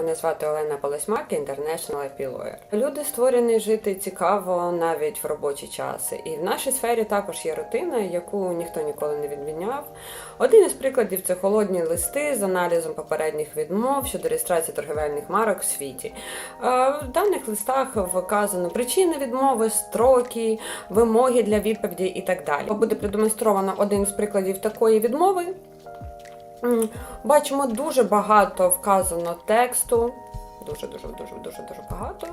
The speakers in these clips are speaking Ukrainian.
Мене звати Олена Полесмак, International IP Lawyer. Люди створені жити цікаво навіть в робочі часи. І в нашій сфері також є рутина, яку ніхто ніколи не відміняв. Один із прикладів це холодні листи з аналізом попередніх відмов щодо реєстрації торговельних марок в світі. Е, В даних листах вказано причини відмови, строки, вимоги для відповіді і так далі. Буде продемонстровано один з прикладів такої відмови. Бачимо дуже багато вказано тексту. Дуже, дуже, дуже, дуже, дуже багато.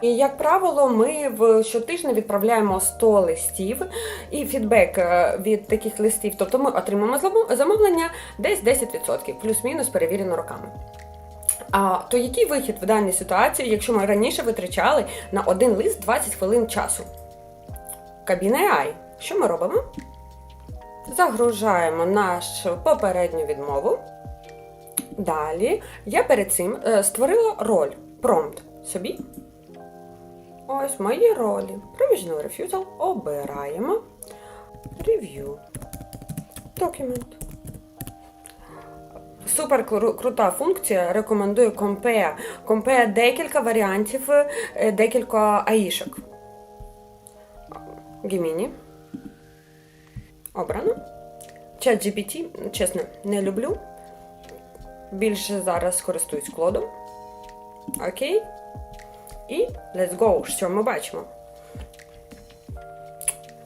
І, як правило, ми в щотижня відправляємо 100 листів і фідбек е, від таких листів. Тобто ми отримаємо замовлення десь 10%, плюс-мінус перевірено роками. А то який вихід в даній ситуації, якщо ми раніше витрачали на один лист 20 хвилин часу? Кабіна AI. Що ми робимо? Загружаємо нашу попередню відмову. Далі я перед цим е, створила роль промпт собі. Ось мої ролі. Provisional Refusal обираємо. Review. Document. Супер крута функція. Рекомендую Compare. Compare декілька варіантів, е, декілька аїшок. Gemini. Обрано. Чат GPT, чесно, не люблю. Більше зараз користуюсь клодом. Окей. І let's go. Що ми бачимо?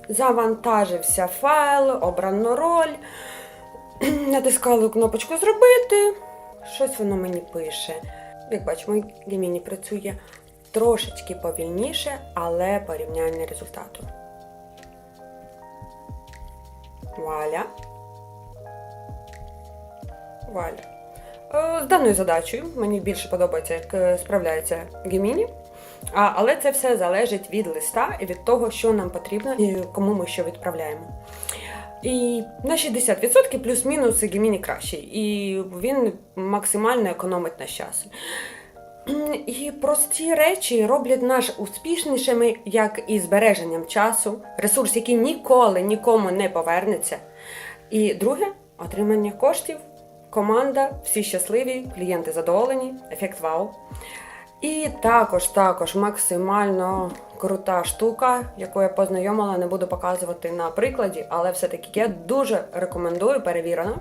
Завантажився файл, обрано роль. Натискали кнопочку Зробити. Щось воно мені пише. Як бачимо, Gemini працює трошечки повільніше, але порівняння результату. Вуаля. Вуаля. Е, З даною задачею мені більше подобається, як е, справляється Gemini. А, але це все залежить від листа і від того, що нам потрібно і кому ми що відправляємо. І на 60% плюс-мінус Gemini кращий. І він максимально економить наш час. І прості речі роблять нас успішнішими, як і збереженням часу, ресурс, який ніколи нікому не повернеться. І друге отримання коштів, команда, всі щасливі, клієнти задоволені, ефект вау. І також, також максимально крута штука, яку я познайомила, не буду показувати на прикладі, але все-таки я дуже рекомендую, перевірено.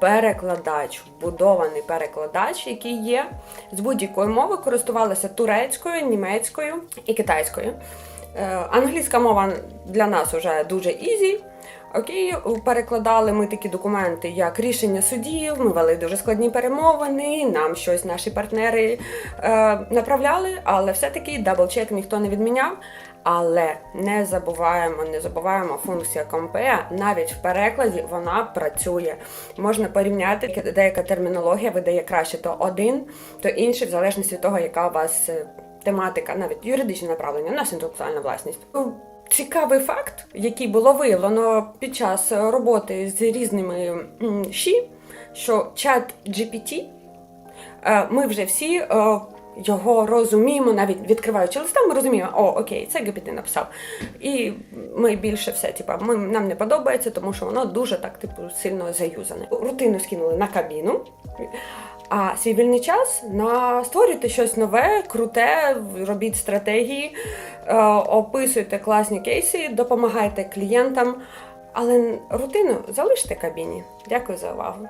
Перекладач, вбудований перекладач, який є з будь-якої мови, користувалася турецькою, німецькою і китайською. Е, англійська мова для нас вже дуже ізі. Окей, перекладали ми такі документи, як рішення судів, ми вели дуже складні перемовини, нам щось наші партнери е, направляли, але все-таки даблчек ніхто не відміняв. Але не забуваємо, не забуваємо функція Compare, навіть в перекладі вона працює. Можна порівняти, деяка термінологія видає краще то один, то інший, в залежності від того, яка у вас е, тематика, навіть юридичне направлення, нас інтелектуальна власність. Ну, Цікавий факт, який було виявлено під час роботи з різними ШІ, що чат GPT, е, ми вже всі е, його розуміємо, навіть відкриваючи листа, ми розуміємо, о, окей, це GPT написав. І ми більше все, типа, ми, нам не подобається, тому що воно дуже так, типу, сильно заюзане. Рутину скинули на кабіну. А свій вільний час на створюйте щось нове, круте, робіть стратегії, е, описуйте класні кейси, допомагайте клієнтам, але рутину залиште кабіні. Дякую за увагу.